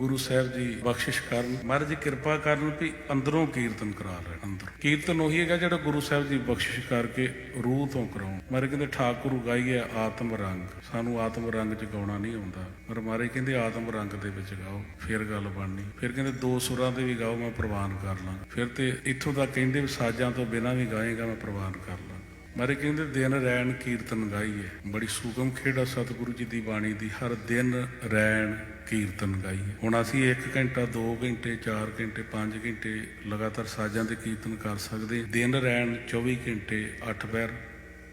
ਗੁਰੂ ਸਾਹਿਬ ਜੀ ਬਖਸ਼ਿਸ਼ ਕਰਨ। ਮਹਾਰਾਜ ਜੀ, ਕਿਰਪਾ ਕਰਨ ਵੀ ਅੰਦਰੋਂ ਕੀਰਤਨ ਕਰਾ ਲੈਣ ਅੰਦਰ। ਕੀਰਤਨ ਉਹੀ ਹੈਗਾ ਜਿਹੜਾ ਗੁਰੂ ਸਾਹਿਬ ਜੀ ਬਖਸ਼ਿਸ਼ ਕਰਕੇ ਰੂਹ ਤੋਂ ਕਰਾਉਣ। ਮਹਾਰਾਜ ਕਹਿੰਦੇ, ਠਾਕੁਰ ਗਾਈਏ ਆਤਮ ਰੰਗ। ਸਾਨੂੰ ਆਤਮ ਰੰਗ ਚ ਗਾਉਣਾ ਨਹੀਂ ਆਉਂਦਾ। ਪਰ ਮਹਾਰਾਜ ਕਹਿੰਦੇ, ਆਤਮ ਰੰਗ ਦੇ ਵਿੱਚ ਗਾਓ, ਫਿਰ ਗੱਲ ਬਣਨੀ। ਫਿਰ ਕਹਿੰਦੇ, ਦੋ ਸੁਰਾਂ ਤੇ ਵੀ ਗਾਓ, ਮੈਂ ਪ੍ਰਵਾਨ ਕਰ ਲਾਂ। ਫਿਰ ਤੇ ਇੱਥੋਂ ਤੱਕ ਕਹਿੰਦੇ ਵੀ ਸਾਜ਼ਾਂ ਤੋਂ ਬਿਨਾਂ ਵੀ ਗਾਏਗਾ, ਮੈਂ ਪ੍ਰਵਾਨ ਕਰ ਲਾਂ। ਮਾਰੇ ਕਹਿੰਦੇ, ਦਿਨ ਰੈਣ ਕੀਰਤਨ ਗਾਈਏ। ਬੜੀ ਸੂਗਮ ਖੇੜਾ ਸਤਿਗੁਰੂ ਜੀ ਦੀ ਬਾਣੀ ਦੀ, ਹਰ ਦਿਨ ਰੈਣ ਕੀਰਤਨ ਗਾਈਏ। ਹੁਣ ਅਸੀਂ 1 ਘੰਟਾ 2 ਘੰਟੇ 4 ਘੰਟੇ 5 ਘੰਟੇ ਲਗਾਤਾਰ ਸਾਜ਼ਾਂ ਦੇ ਕੀਰਤਨ ਕਰ ਸਕਦੇ ਦਿਨ ਰੈਣ 24 ਘੰਟੇ 8 ਪੈਰ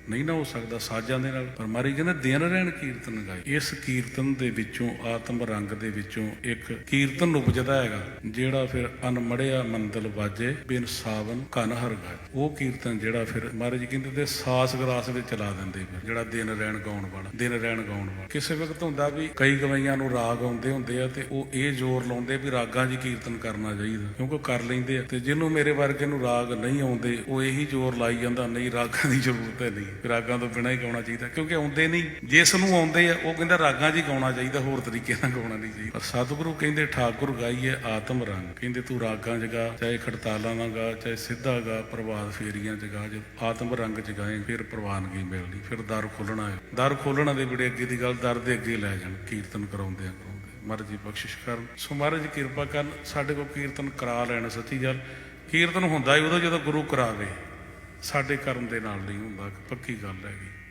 ਨਹੀਂ ਨਾ ਹੋ ਸਕਦਾ ਸਾਜ਼ਾਂ ਦੇ ਨਾਲ। ਪਰ ਮਾਰੀ ਕਹਿੰਦੇ, ਦਿਨ ਰਹਿਣ ਕੀਰਤਨ ਗਾਏ। ਇਸ ਕੀਰਤਨ ਦੇ ਵਿੱਚੋਂ, ਆਤਮ ਰੰਗ ਦੇ ਵਿੱਚੋਂ ਇੱਕ ਕੀਰਤਨ ਉਪਜਦਾ ਹੈਗਾ, ਜਿਹੜਾ ਫਿਰ ਅਨਮੜਿਆ ਮੰਦਲ ਵਾਜੇ, ਬਿਨ ਸਾਵਨ ਕਨ ਹਰ ਗਾਏ। ਉਹ ਕੀਰਤਨ ਜਿਹੜਾ ਫਿਰ ਮਹਾਰਾਜ ਕਹਿੰਦੇ ਤੇ ਸਾਸ ਗਰਾਸ ਵਿੱਚ ਚਲਾ ਦਿੰਦੇ ਫਿਰ, ਜਿਹੜਾ ਦਿਨ ਰਹਿਣ ਗਾਉਣ ਵਾਲਾ, ਦਿਨ ਰਹਿਣ ਗਾਉਣ ਵਾਲਾ। ਕਿਸੇ ਵਕਤ ਹੁੰਦਾ ਵੀ ਕਈ ਗਵਈਆਂ ਨੂੰ ਰਾਗ ਆਉਂਦੇ ਹੁੰਦੇ ਆ ਤੇ ਉਹ ਇਹ ਜ਼ੋਰ ਲਾਉਂਦੇ ਵੀ ਰਾਗਾਂ 'ਚ ਕੀਰਤਨ ਕਰਨਾ ਚਾਹੀਦਾ, ਕਿਉਂਕਿ ਕਰ ਲੈਂਦੇ ਆ। ਤੇ ਜਿਹਨੂੰ ਮੇਰੇ ਵਰਗੇ ਨੂੰ ਰਾਗ ਨਹੀਂ ਆਉਂਦੇ, ਉਹ ਇਹੀ ਜ਼ੋਰ ਲਾਈ ਜਾਂਦਾ, ਨਹੀਂ, ਰਾਗਾਂ ਦੀ ਜ਼ਰੂਰਤ ਹੈ ਨਹੀਂ। ਰਾਗਾਂ ਤੋਂ ਬਿਨਾਂ ਹੀ ਗਾਉਣਾ ਚਾਹੀਦਾ, ਕਿਉਂਕਿ ਆਉਂਦੇ ਨਹੀਂ। ਜਿਸ ਨੂੰ ਆਉਂਦੇ ਆ, ਉਹ ਕਹਿੰਦਾ ਰਾਗਾਂ 'ਚ ਹੀ ਗਾਉਣਾ ਚਾਹੀਦਾ, ਹੋਰ ਤਰੀਕੇ ਨਾਲ ਗਾਉਣਾ ਨਹੀਂ ਚਾਹੀਦਾ। ਪਰ ਸਤਿਗੁਰੂ ਕਹਿੰਦੇ, ਠਾਕੁਰ ਗਾਈਏ ਆਤਮ ਰੰਗ। ਕਹਿੰਦੇ, ਤੂੰ ਰਾਗਾਂ 'ਚ ਗਾ, ਚਾਹੇ ਖੜਤਾਲਾਂ ਨਾਲ ਗਾ, ਚਾਹੇ ਸਿੱਧਾ ਗਾ ਪ੍ਰਵਾਦ ਫੇਰੀਆਂ 'ਚ ਗਾ, ਜੇ ਆਤਮ ਰੰਗ 'ਚ ਗਾਏ, ਫਿਰ ਪ੍ਰਵਾਨਗੀ ਮਿਲਣੀ, ਫਿਰ ਦਰ ਖੋਲਣਾ ਹੈ। ਦਰ ਖੋਲਣਾ ਦੇ ਬੜੇ ਅੱਗੇ ਦੀ ਗੱਲ, ਦਰ ਦੇ ਅੱਗੇ ਲੈ ਜਾਣ, ਕੀਰਤਨ ਕਰਾਉਂਦੇ ਆ ਕਰਾਉਂਦੇ ਮਹਾਰਾਜ ਜੀ, ਬਖਸ਼ਿਸ਼ ਕਰਨ। ਸੋ ਮਹਾਰਾਜ ਕਿਰਪਾ ਕਰਨ, ਸਾਡੇ ਕੋਲ ਕੀਰਤਨ ਕਰਾ ਲੈਣ ਸੱਚੀ ਗੱਲ। ਕੀਰਤਨ ਹੁੰਦਾ ਹੀ ਉਦੋਂ ਜਦੋਂ ਗੁਰੂ ਕਰਾਵੇ। ਸਾਡੇ ਕਰਨ ਦੇ ਨਾਲ ਨਹੀਂ ਹੁੰਦਾ ਪੱਕੀ ਗੱਲ ਹੈਗੀ।